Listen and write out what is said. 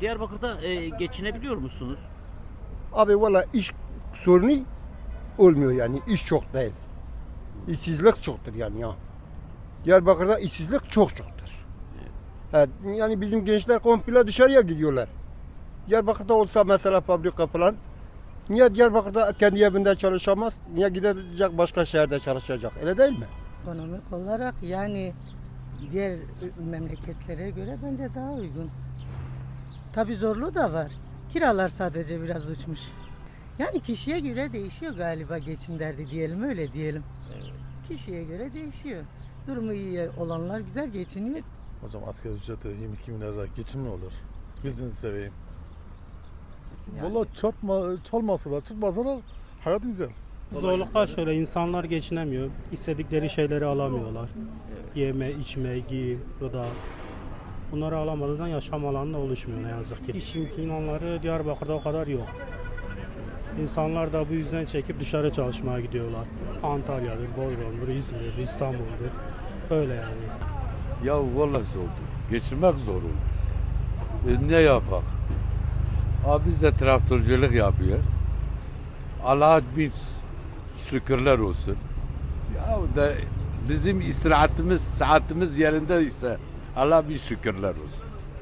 Diyarbakır'da e, geçinebiliyor musunuz? Abi valla iş sorunu olmuyor yani iş çok değil. İşsizlik çoktur yani ya. Diyarbakır'da işsizlik çok çoktur. Evet, yani bizim gençler komple dışarıya gidiyorlar. Diyarbakır'da olsa mesela fabrika falan niye Diyarbakır'da kendi evinde çalışamaz? Niye gidecek başka şehirde çalışacak? Öyle değil mi? Ekonomik olarak yani diğer memleketlere göre bence daha uygun. Tabi zorluğu da var. Kiralar sadece biraz uçmuş. Yani kişiye göre değişiyor galiba geçim derdi diyelim öyle diyelim. Kişiye göre değişiyor. Durumu iyi olanlar güzel geçiniyor. Hocam asgari ücreti 22 bin lira geçim mi olur? Gözünü seveyim. Valla çarpma, çalmasalar, çırpmasalar hayat güzel. Zorluklar şöyle insanlar geçinemiyor. İstedikleri şeyleri alamıyorlar. Yeme, içme, giyim, gıda. Bunları alamadığından yaşam alanı da oluşmuyor ne yazık ki. İş imkanları Diyarbakır'da o kadar yok. İnsanlar da bu yüzden çekip dışarı çalışmaya gidiyorlar. Antalya'dır, Bodrum'dur, İzmir'dir, İstanbul'dur. Böyle yani. Ya vallahi zordur. Geçirmek zor olur. E, ne yapak? Abi biz de traktörcülük yapıyor. Allah'a bin şükürler olsun. Ya da bizim istirahatimiz, saatimiz yerinde ise Allah bin şükürler olsun.